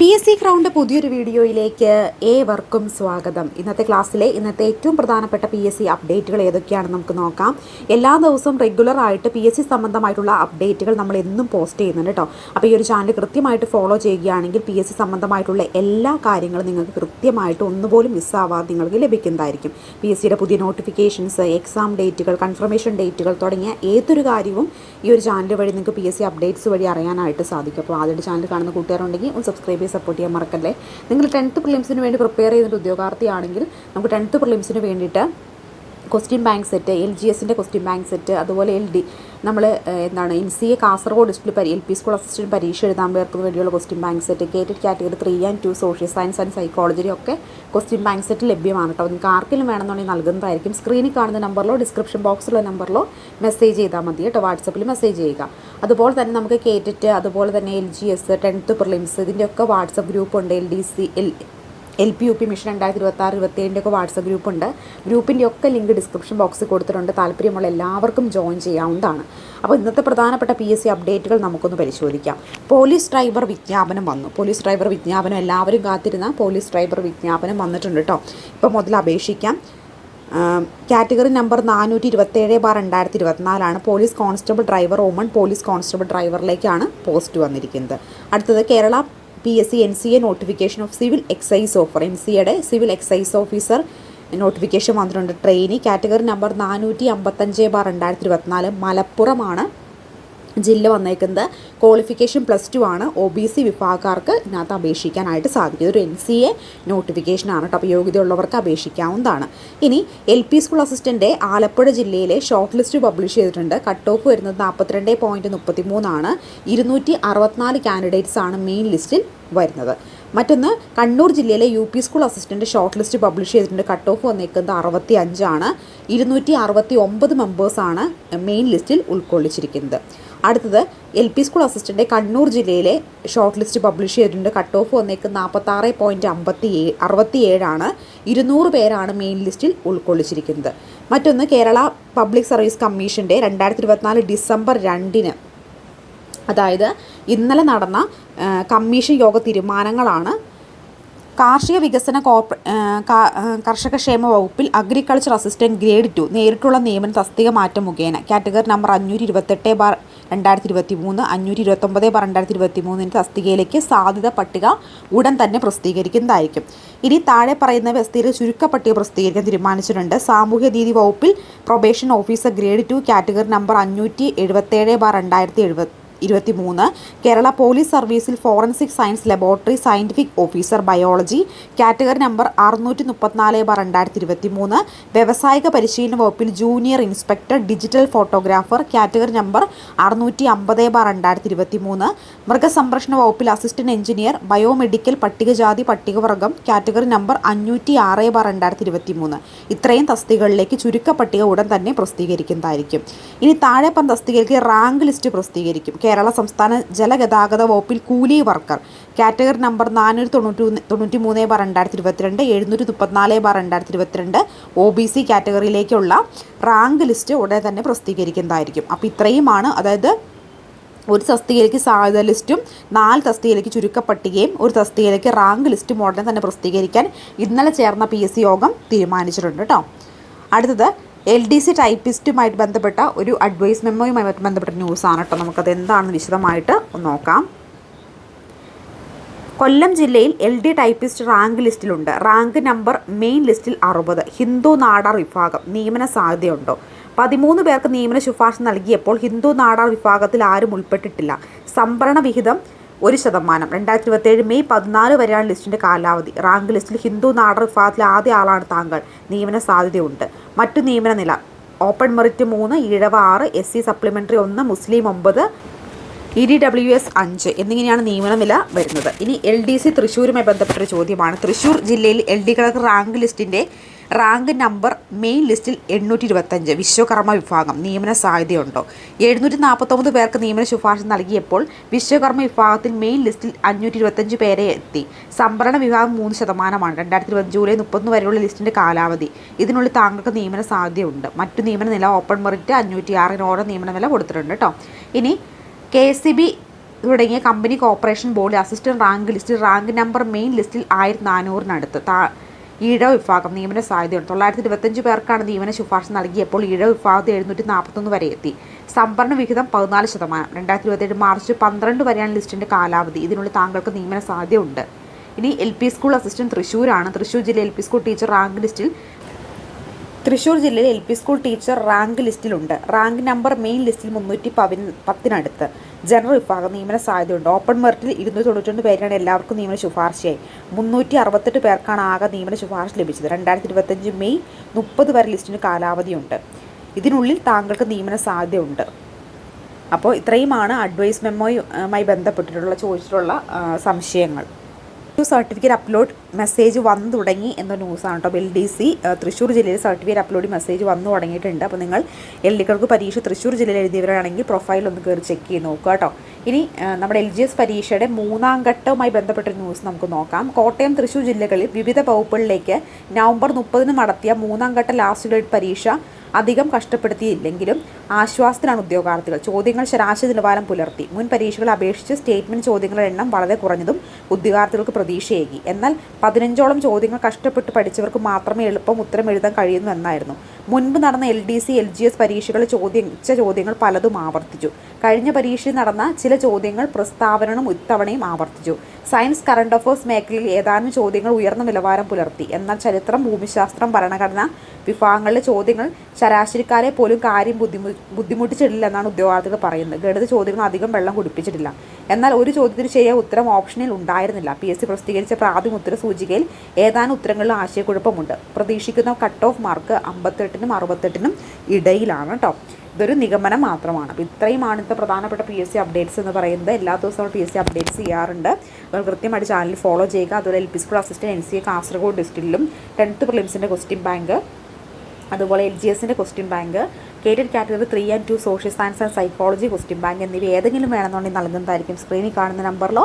P S C crowned പുതിയൊരു വീഡിയോയിലേക്ക് ഏവർക്കും സ്വാഗതം. ഇന്നത്തെ ക്ലാസ്സിലെ ഇന്നത്തെ ഏറ്റവും പ്രധാനപ്പെട്ട പി എസ് സി അപ്ഡേറ്റുകൾ ഏതൊക്കെയാണെന്ന് നമുക്ക് നോക്കാം. എല്ലാ ദിവസവും റെഗുലർ ആയിട്ട് പി എസ് സി സംബന്ധമായിട്ടുള്ള അപ്ഡേറ്റുകൾ നമ്മൾ എന്നും പോസ്റ്റ് ചെയ്യുന്നുണ്ട് കേട്ടോ അപ്പോൾ ഈ ഒരു ചാനൽ കൃത്യമായിട്ട് ഫോളോ ചെയ്യുകയാണെങ്കിൽ പി എസ് സി സംബന്ധമായിട്ടുള്ള എല്ലാ കാര്യങ്ങളും നിങ്ങൾക്ക് കൃത്യമായിട്ട് ഒന്നുപോലും മിസ്സാവാതെ നിങ്ങൾക്ക് ലഭിക്കുന്നതായിരിക്കും. പി എസ് സിയുടെ പുതിയ നോട്ടിഫിക്കേഷൻസ് എക്സാം ഡേറ്റുകൾ കൺഫർമേഷൻ ഡേറ്റുകൾ തുടങ്ങിയ ഏതൊരു കാര്യവും ഈ ഒരു ചാനൽ വഴി നിങ്ങൾക്ക് പി എസ് സി അപ്ഡേറ്റ്സ് വഴി അറിയാനായിട്ട് സാധിക്കും. അപ്പോൾ ആദ്യമായിട്ട് ചാനൽ കാണുന്ന കൂട്ടുകാരുണ്ടെങ്കിൽ ഒന്ന് സബ്സ്ക്രൈബ് ചെയ്ത് സപ്പോർട്ട് ചെയ്യാൻ മറക്കല്ലേ? നിങ്ങൾ ടെൻത്ത് പ്രിലിംസിന് വേണ്ടി പ്രിപ്പയർ ചെയ്യുന്ന ഉദ്യോഗാർത്ഥിയാണെങ്കിൽ നമുക്ക് ടെൻത്ത് പ്രിലിംസിന് വേണ്ടിയിട്ട് question bank set L G എസിന്റെ ക്വസ്റ്റ്യൻ ബാങ്ക് സെറ്റ് അതുപോലെ എൽ ഡി നമ്മൾ എന്താണ് എൻ സി എ കാസർഗോഡ് ഡിസ്റ്റിൽ എൽ പി സ്കൂൾ അസിസ്റ്റന്റ് പരീക്ഷ എഴുതാൻ പേർക്ക് വേണ്ടിയുള്ള question bank set KTET category three and two social science and psychology ഒക്കെ ക്വസ്റ്റ്യൻ ബാങ്ക് സെറ്റ് ലഭ്യമാണ് കേട്ടോ നിങ്ങൾക്ക് ആർക്കെങ്കിലും വേണമെന്നുണ്ടെങ്കിൽ നൽകുന്നതായിരിക്കും. സ്ക്രീനിൽ കാണുന്ന നമ്പറിലോ ഡിസ്ക്രിപ്ഷൻ ബോക്സിലുള്ള നമ്പറിലോ മെസ്സേജ് ചെയ്താൽ മതി കേട്ടോ വാട്സപ്പിൽ മെസ്സേജ് ചെയ്യുക. അതുപോലെ തന്നെ നമുക്ക് കേറ്റിട്ട് അതുപോലെ തന്നെ L G S tenth prelims ഇതിന്റെയൊക്കെ വാട്സപ്പ് ഗ്രൂപ്പ് ഉണ്ട്. L D C L L P U P mission രണ്ടായിരത്തി ഇരുപത്തി ആറ് ഇരുപത്തേഴിന്റെ ഒക്കെ വാട്സപ്പ് ഗ്രൂപ്പുണ്ട്. ഗ്രൂപ്പിന്റെ ഒക്കെ ലിങ്ക് ഡിസ്ക്രിപ്ഷൻ ബോക്സിൽ കൊടുത്തിട്ടുണ്ട്. താല്പര്യമുള്ള എല്ലാവർക്കും ജോയിൻ ചെയ്യാവുന്നതാണ്. അപ്പോൾ ഇന്നത്തെ പ്രധാനപ്പെട്ട പി എസ് സി അപ്ഡേറ്റുകൾ നമുക്കൊന്ന് പരിശോധിക്കാം. പോലീസ് ഡ്രൈവർ വിജ്ഞാപനം വന്നു. പോലീസ് ഡ്രൈവർ വിജ്ഞാപനം എല്ലാവരും കാത്തിരുന്ന പോലീസ് ഡ്രൈവർ വിജ്ഞാപനം വന്നിട്ടുണ്ട് കേട്ടോ. ഇപ്പോൾ മുതൽ അപേക്ഷിക്കാം. കാറ്റഗറി നമ്പർ നാനൂറ്റി ഇരുപത്തേഴ് ബാർ രണ്ടായിരത്തി ഇരുപത്തിനാലാണ് police constable driver woman police constable ഡ്രൈവറിലേക്കാണ് post വന്നിരിക്കുന്നത്. അടുത്തത് Kerala P S C N C A notification of civil excise officer N C എയുടെ സിവിൽ എക്സൈസ് ഓഫീസർ നോട്ടിഫിക്കേഷൻ വന്നിട്ടുണ്ട്. ട്രെയിനി കാറ്റഗറി നമ്പർ നാനൂറ്റി അമ്പത്തഞ്ച് bar രണ്ടായിരത്തി ഇരുപത്തിനാല് മലപ്പുറമാണ്. ജില്ല വന്നേക്കുന്നത്. ക്വാളിഫിക്കേഷൻ പ്ലസ് ടു ആണ്. ഒ ബി സി വിഭാഗക്കാർക്ക് ഇതിനകത്ത് അപേക്ഷിക്കാനായിട്ട് സാധിക്കും ഒരു എൻ സി എ നോട്ടിഫിക്കേഷനാണ് കേട്ടോ. അപ്പോൾ യോഗ്യതയുള്ളവർക്ക് അപേക്ഷിക്കാവുന്നതാണ്. ഇനി L P school assistant Alappuzha ജില്ലയിലെ ഷോർട്ട് ലിസ്റ്റ് പബ്ലിഷ് ചെയ്തിട്ടുണ്ട്. കട്ട് ഓഫ് വരുന്നത് നാൽപ്പത്തിരണ്ട് പോയിന്റ് മുപ്പത്തി മൂന്നാണ് ഇരുന്നൂറ്റി അറുപത്തിനാല് കാൻഡിഡേറ്റ്സ് ആണ് മെയിൻ ലിസ്റ്റിൽ വരുന്നത്. മറ്റൊന്ന് കണ്ണൂർ ജില്ലയിലെ U P school assistant short list publish ചെയ്തിട്ടുണ്ട്. കട്ട് ഓഫ് വന്നേക്കുന്നത് അറുപത്തി അഞ്ചാണ് ഇരുന്നൂറ്റി അറുപത്തി ഒമ്പത് മെമ്പേഴ്സാണ് മെയിൻ ലിസ്റ്റിൽ ഉൾക്കൊള്ളിച്ചിരിക്കുന്നത്. അടുത്തത് L P school assistant Kannur ജില്ലയിലെ ഷോർട്ട് ലിസ്റ്റ് പബ്ലിഷ് ചെയ്തിട്ടുണ്ട്. കട്ട് ഓഫ് വന്നേക്കുന്നത് നാൽപ്പത്താറ് പോയിന്റ് അമ്പത്തി അറുപത്തി ഏഴാണ് ഇരുന്നൂറ് പേരാണ് മെയിൻ ലിസ്റ്റിൽ ഉൾക്കൊള്ളിച്ചിരിക്കുന്നത്. മറ്റൊന്ന് കേരള പബ്ലിക് സർവീസ് കമ്മീഷന്റെ രണ്ടായിരത്തി ഇരുപത്തിനാല് ഡിസംബർ രണ്ടിന്. അതായത് ഇന്നലെ നടന്ന കമ്മീഷൻ യോഗ തീരുമാനങ്ങളാണ്. കാർഷിക വികസന കോർപ്പ കർഷകക്ഷേമ വകുപ്പിൽ അഗ്രികൾച്ചർ അസിസ്റ്റന്റ് ഗ്രേഡ് ടു നേരിട്ടുള്ള നിയമന തസ്തിക മാറ്റം മുഖേന. കാറ്റഗറി നമ്പർ അഞ്ഞൂറ്റി ഇരുപത്തെട്ട് ബാർ രണ്ടായിരത്തി ഇരുപത്തി മൂന്ന് അഞ്ഞൂറ്റി ഇരുപത്തൊമ്പത് രണ്ടായിരത്തി ഇരുപത്തി മൂന്നിന് തസ്തികയിലേക്ക് സാധ്യത പട്ടിക ഉടൻ തന്നെ പ്രസിദ്ധീകരിക്കുന്നതായിരിക്കും. ഇനി താഴെ പറയുന്ന വ്യവസ്ഥയിൽ ചുരുക്കപ്പട്ടിക പ്രസിദ്ധീകരിക്കാൻ തീരുമാനിച്ചിട്ടുണ്ട്. സാമൂഹ്യ നീതി വകുപ്പിൽ probation officer grade two category number അഞ്ഞൂറ്റി എഴുപത്തേഴ് ബാർ രണ്ടായിരത്തി എഴുപത്തി ഇരുപത്തി മൂന്ന് കേരള പോലീസ് സർവീസിൽ forensic science laboratory scientific officer biology category number അറുന്നൂറ്റി മുപ്പത്തിനാല് ബാർ രണ്ടായിരത്തി ഇരുപത്തി മൂന്ന് വ്യവസായിക പരിശീലന വകുപ്പിൽ junior inspector digital photographer category number അറുന്നൂറ്റി അമ്പത് ബാർ രണ്ടായിരത്തി ഇരുപത്തി മൂന്ന് മൃഗസംരക്ഷണ വകുപ്പിൽ അസിസ്റ്റന്റ് എഞ്ചിനീയർ ബയോമെഡിക്കൽ പട്ടികജാതി പട്ടികവർഗം കാറ്റഗറി നമ്പർ അഞ്ഞൂറ്റി ആറ് ബാർ രണ്ടായിരത്തി ഇരുപത്തി മൂന്ന് ഇത്രയും തസ്തികകളിലേക്ക് ചുരുക്ക പട്ടിക ഉടൻ തന്നെ പ്രസിദ്ധീകരിക്കുന്നതായിരിക്കും. ഇനി താഴെ പറഞ്ഞ തസ്തികയിലേക്ക് റാങ്ക് ലിസ്റ്റ് പ്രസിദ്ധീകരിക്കും. കേരള സംസ്ഥാന ജലഗതാഗത വകുപ്പിൽ കൂലി വർക്കർ. കാറ്റഗറി നമ്പർ നാനൂറ്റി തൊണ്ണൂറ്റി തൊണ്ണൂറ്റി മൂന്ന് ബാർ രണ്ടായിരത്തി ഇരുപത്തിരണ്ട് എഴുന്നൂറ്റി മുപ്പത്തിനാല് ബാർ രണ്ടായിരത്തി ഇരുപത്തിരണ്ട് ഒ ബി സി കാറ്റഗറിയിലേക്കുള്ള റാങ്ക് ലിസ്റ്റ് ഉടനെ തന്നെ പ്രസിദ്ധീകരിക്കുന്നതായിരിക്കും. അപ്പോൾ ഇത്രയുമാണ്. അതായത് ഒരു തസ്തികയിലേക്ക് സാധ്യത ലിസ്റ്റും നാല് തസ്തികയിലേക്ക് ചുരുക്കപ്പട്ടികയും ഒരു തസ്തികയിലേക്ക് റാങ്ക് ലിസ്റ്റും ഉടനെ തന്നെ പ്രസിദ്ധീകരിക്കാൻ ഇന്നലെ ചേർന്ന പി യോഗം തീരുമാനിച്ചിട്ടുണ്ട് കേട്ടോ. അടുത്തത് എൽ ഡി സി ടൈപ്പിസ്റ്റുമായിട്ട് ബന്ധപ്പെട്ട ഒരു അഡ്വൈസ് മെമ്മോയുമായി ബന്ധപ്പെട്ട ന്യൂസാണ് കേട്ടോ നമുക്കത് എന്താണെന്ന് വിശദമായിട്ട് ഒന്ന് നോക്കാം. കൊല്ലം ജില്ലയിൽ എൽ ഡി ടൈപ്പിസ്റ്റ് റാങ്ക് ലിസ്റ്റിലുണ്ട്. റാങ്ക് നമ്പർ മെയിൻ ലിസ്റ്റിൽ അറുപത്. ഹിന്ദു നാടാർ വിഭാഗം നിയമന സാധ്യതയുണ്ടോ? പതിമൂന്ന് പേർക്ക് നിയമന ശുപാർശ നൽകിയപ്പോൾ ഹിന്ദു നാടാർ വിഭാഗത്തിൽ ആരും ഉൾപ്പെട്ടിട്ടില്ല. സംഭരണ വിഹിതം ഒരു ശതമാനം. രണ്ടായിരത്തി ഇരുപത്തേഴ് മെയ് പതിനാല് വരെയാണ് ലിസ്റ്റിന്റെ കാലാവധി. റാങ്ക് ലിസ്റ്റിൽ ഹിന്ദു നാടർ വിഭാഗത്തിലെ ആദ്യ ആളാണ് താങ്കൾ. നിയമന സാധ്യതയുണ്ട്. മറ്റു നിയമന നില. ഓപ്പൺ മെറിറ്റ് മൂന്ന് ഈഴവ ആറ് എസ് സി സപ്ലിമെന്ററി ഒന്ന് മുസ്ലിം ഒമ്പത് ഇ ഡി ഡബ്ല്യു എസ് അഞ്ച് എന്നിങ്ങനെയാണ് നിയമന നില വരുന്നത്. ഇനി എൽ ഡി സി തൃശ്ശൂരുമായി ബന്ധപ്പെട്ടൊരു ചോദ്യമാണ്. തൃശ്ശൂർ ജില്ലയിൽ എൽ ഡി കണക്ക് റാങ്ക് ലിസ്റ്റിന്റെ റാങ്ക് നമ്പർ മെയിൻ ലിസ്റ്റിൽ എണ്ണൂറ്റി ഇരുപത്തഞ്ച് വിശ്വകർമ്മ വിഭാഗം നിയമന സാധ്യതയുണ്ടോ? എഴുന്നൂറ്റി നാൽപ്പത്തൊമ്പത് പേർക്ക് നിയമന ശുപാർശ നൽകിയപ്പോൾ വിശ്വകർമ്മ വിഭാഗത്തിൽ മെയിൻ ലിസ്റ്റിൽ അഞ്ഞൂറ്റി ഇരുപത്തഞ്ച് പേരെ എത്തി. സംഭരണ വിഭാഗം മൂന്ന് ശതമാനമാണ്. രണ്ടായിരത്തി ഇരുപത് ജൂലൈ മുപ്പത്തൊന്ന് വരെയുള്ള ലിസ്റ്റിന്റെ കാലാവധി. ഇതിനുള്ളിൽ താങ്കൾക്ക് നിയമന സാധ്യതയുണ്ട്. മറ്റു നിയമന നില ഓപ്പൺ മെറിറ്റ് അഞ്ഞൂറ്റി ആറിന് ഓരോ നിയമന നില കൊടുത്തിട്ടുണ്ട് കേട്ടോ. ഇനി കെ സി ബി തുടങ്ങിയ company corporation board assistant rank ലിസ്റ്റിൽ റാങ്ക് നമ്പർ മെയിൻ ലിസ്റ്റിൽ ആയിരത്തി നാനൂറിനടുത്ത് താ ഈഴവ വിഭാഗം നിയമന സാധ്യതയുണ്ട്. തൊള്ളായിരത്തി ഇരുപത്തഞ്ച് പേർക്കാണ് നിയമന ശുപാർശ നൽകിയപ്പോൾ ഈഴ വിഭാഗത്തിൽ എഴുന്നൂറ്റി നാൽപ്പത്തൊന്ന് വരെ എത്തി. സംഭരണ വിഹിതം പതിനാല് ശതമാനം. രണ്ടായിരത്തി ഇരുപത്തേഴ് മാർച്ച് പന്ത്രണ്ട് വരെയാണ് ലിസ്റ്റിന്റെ കാലാവധി. ഇതിനുള്ളിൽ താങ്കൾക്ക് നിയമന സാധ്യതയുണ്ട്. ഇനി എൽ പി സ്കൂൾ അസിസ്റ്റന്റ് തൃശ്ശൂരാണ് തൃശ്ശൂർ ജില്ല L P school teacher rank ലിസ്റ്റിൽ തൃശ്ശൂർ ജില്ലയിൽ L P school teacher rank ലിസ്റ്റിലുണ്ട്. Rank number main ലിസ്റ്റിൽ മുന്നൂറ്റി പതിന പത്തിനടുത്ത്. ജനറൽ വിഭാഗം നിയമന സാധ്യതയുണ്ട്. ഓപ്പൺ മെറിറ്റിൽ ഇരുന്നൂറ്റി തൊണ്ണൂറ്റൊന്ന് പേരാണ് എല്ലാവർക്കും നിയമന ശുപാർശയായി. മുന്നൂറ്റി അറുപത്തെട്ട് പേർക്കാണ് ആകെ നിയമന ശുപാർശ ലഭിച്ചത്. രണ്ടായിരത്തി ഇരുപത്തഞ്ച് മെയ് മുപ്പത് വരെ ലിസ്റ്റിന് കാലാവധിയുണ്ട്. ഇതിനുള്ളിൽ താങ്കൾക്ക് നിയമന സാധ്യതയുണ്ട്. അപ്പോൾ ഇത്രയുമാണ് അഡ്വൈസ് മെമ്മോയുമായി ബന്ധപ്പെട്ടിട്ടുള്ള ചോദിച്ചിട്ടുള്ള സംശയങ്ങൾ. സർട്ടിഫിക്കറ്റ് അപ്ലോഡ് മെസ്സേജ് വന്നു തുടങ്ങി എന്ന ന്യൂസാണ് കേട്ടോ. എൽ ഡി സി തൃശ്ശൂർ ജില്ലയിൽ സർട്ടിഫിക്കറ്റ് അപ്ലോഡ് മെസ്സേജ് വന്നു തുടങ്ങിയിട്ടുണ്ട്. അപ്പോൾ നിങ്ങൾ എൽ ഡികൾക്ക് പരീക്ഷ തൃശ്ശൂർ ജില്ലയിൽ എഴുതിയവരാണെങ്കിൽ പ്രൊഫൈൽ ഒന്ന് കയറി ചെക്ക് ചെയ്ത് നോക്കുക കേട്ടോ. ഇനി നമ്മുടെ എൽ ജി എസ് പരീക്ഷയുടെ മൂന്നാം ഘട്ടവുമായി ബന്ധപ്പെട്ട ന്യൂസ് നമുക്ക് നോക്കാം. കോട്ടയം തൃശ്ശൂർ ജില്ലകളിൽ വിവിധ വകുപ്പുകളിലേക്ക് നവംബർ മുപ്പതിന് നടത്തിയ മൂന്നാം ഘട്ട ലാസ്റ്റ് ഗ്രേഡ് പരീക്ഷ അധികം കഷ്ടപ്പെടുത്തിയില്ലെങ്കിലും ആശ്വാസത്തിലാണ് ഉദ്യോഗാർത്ഥികൾ. ചോദ്യങ്ങൾ ശരാശരി നിലവാരം പുലർത്തി. മുൻ പരീക്ഷകളെ അപേക്ഷിച്ച് സ്റ്റേറ്റ്മെന്റ് ചോദ്യങ്ങളുടെ എണ്ണം വളരെ കുറഞ്ഞതും ഉദ്യോഗാർത്ഥികൾക്ക് പ്രതീക്ഷയേകി. എന്നാൽ പതിനഞ്ചോളം ചോദ്യങ്ങൾ കഷ്ടപ്പെട്ട് പഠിച്ചവർക്ക് മാത്രമേ എളുപ്പം ഉത്തരം എഴുതാൻ കഴിയുന്നു എന്നായിരുന്നു. മുൻപ് നടന്ന L D C L G S പരീക്ഷകളിൽ ചോദിച്ച ചോദ്യങ്ങൾ പലതും ആവർത്തിച്ചു. കഴിഞ്ഞ പരീക്ഷയിൽ നടന്ന ചില ചോദ്യങ്ങൾ പ്രസ്താവനയും ഇത്തവണയും ആവർത്തിച്ചു. സയൻസ് കറണ്ട് അഫേഴ്സ് മേഖലയിൽ ഏതാനും ചോദ്യങ്ങൾ ഉയർന്ന നിലവാരം പുലർത്തി. എന്നാൽ ചരിത്രം ഭൂമിശാസ്ത്രം ഭരണഘടന വിഭാഗങ്ങളിലെ ചോദ്യങ്ങൾ ശരാശരിക്കാരെ പോലും കാര്യം ബുദ്ധിമു ബുദ്ധിമുട്ടിച്ചിട്ടില്ലെന്നാണ് ഉദ്യോഗാർത്ഥികൾ പറയുന്നത്. ഗണിത ചോദ്യങ്ങൾ അധികം വെള്ളം കുടിപ്പിച്ചിട്ടില്ല. എന്നാൽ ഒരു ചോദ്യത്തിന് ശരിയായ ഉത്തരം ഓപ്ഷനിൽ ഉണ്ടായിരുന്നില്ല. പി. എസ്. സി പ്രസിദ്ധീകരിച്ച പ്രാഥമിക ഉത്തര സൂചികയിൽ ഏതാനും ഉത്തരങ്ങളിൽ ആശയക്കുഴപ്പമുണ്ട്. പ്രതീക്ഷിക്കുന്ന കട്ട് ഓഫ് മാർക്ക് അമ്പത്തെട്ടിനും അറുപത്തെട്ടിനും ഇടയിലാണ് കേട്ടോ ഇതൊരു നിഗമനം മാത്രമാണ്. അപ്പോൾ ഇത്രയുമാണ് ഇന്നത്തെ പ്രധാനപ്പെട്ട പി. എസ്. സി അപ്ഡേറ്റ്സ് എന്ന് പറയുന്നത്. എല്ലാ ദിവസവും പി. എസ്. സി അപ്ഡേറ്റ്സ് ചെയ്യാറുണ്ട്. അപ്പോൾ കൃത്യമായിട്ട് ചാനൽ ഫോളോ ചെയ്യുക. അതുപോലെ L P school assistant N C A Kasaragod ഡിസ്ട്രിക്റ്റിലും tenth പ്രിലിംസിന്റെ ക്വസ്റ്റ്യൻ ബാങ്ക് അതുപോലെ എൽ ജി എസിന്റെ question bank. KTET category three and two social science and psychology question bank എന്നിവ ഏതെങ്കിലും വേണമെന്നുണ്ടെങ്കിൽ നൽകുന്നതായിരിക്കും സ്ക്രീനിൽ കാണുന്ന നമ്പറിലോ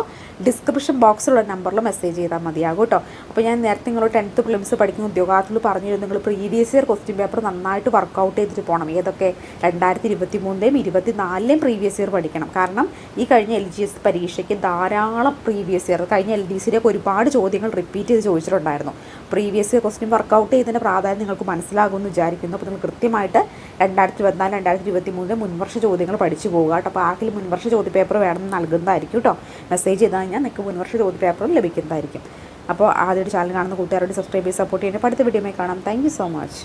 ഡിസ്ക്രിപ്ഷൻ ബോക്സിലുള്ള നമ്പറിലോ മെസ്സേജ് ചെയ്താൽ മതിയാകും കേട്ടോ അപ്പോൾ ഞാൻ നേരത്തെ നിങ്ങൾ ടെൻത്ത് പ്ലിംസ് പഠിക്കുന്ന ഉദ്യോഗാർത്ഥികൾ പറഞ്ഞു നിങ്ങൾ പ്രീവിയസ് ഇയർ ക്വസ്റ്റ്യൻ പേപ്പർ നന്നായിട്ട് വർക്കൗട്ട് ചെയ്തിട്ട് പോകണം ഏതൊക്കെ? രണ്ടായിരത്തി ഇരുപത്തി മൂന്നിലെയും ഇരുപത്തി നാലിലെയും പ്രീവിയസ് ഇയർ പഠിക്കണം. കാരണം ഈ കഴിഞ്ഞ എൽ ജി എസ് പരീക്ഷയ്ക്ക് ധാരാളം പ്രീവിയസ് ഇയർ കഴിഞ്ഞ എൽ ഡി സിയിലേക്ക് ഒരുപാട് ചോദ്യങ്ങൾ റിപ്പീറ്റ് ചെയ്ത് ചോദിച്ചിട്ടുണ്ടായിരുന്നു. പ്രീവിയസ് ഇയർ ക്വസ്റ്റ്യൻ വർക്കൗട്ട് ചെയ്തതിന്റെ പ്രാധാന്യം നിങ്ങൾക്ക് മനസ്സിലാകുമെന്ന് വിചാരിക്കുന്നു. അപ്പോൾ നിങ്ങൾ കൃത്യമായിട്ട് രണ്ടായിരത്തി ഇരുപത്തിനാല് രണ്ടായിരത്തി ഇരുപത്തി മൂന്നിലെ മുൻവർഷ ചോദ്യങ്ങൾ പഠിച്ചു പോകുക കേട്ടോ. അപ്പോൾ ആർക്കെങ്കിലും മുൻവർഷ ചോദ്യ പേപ്പർ വേണമെന്ന് നൽകുന്നതായിരിക്കും കേട്ടോ. മെസ്സേജ് ചെയ്താൽ കഴിഞ്ഞാൽ നിങ്ങൾക്ക് മുൻവർഷ ചോദ്യ പേപ്പറും ലഭിക്കുന്നതായിരിക്കും. അപ്പോൾ ആദ്യമായിട്ട് ചാനൽ കാണുന്ന കൂട്ടുകാരോട് സബ്സ്ക്രൈബ് ചെയ്ത് സപ്പോർട്ട് ചെയ്യുന്നത് അടുത്ത വീഡിയോയിൽ കാണാം. Thank so much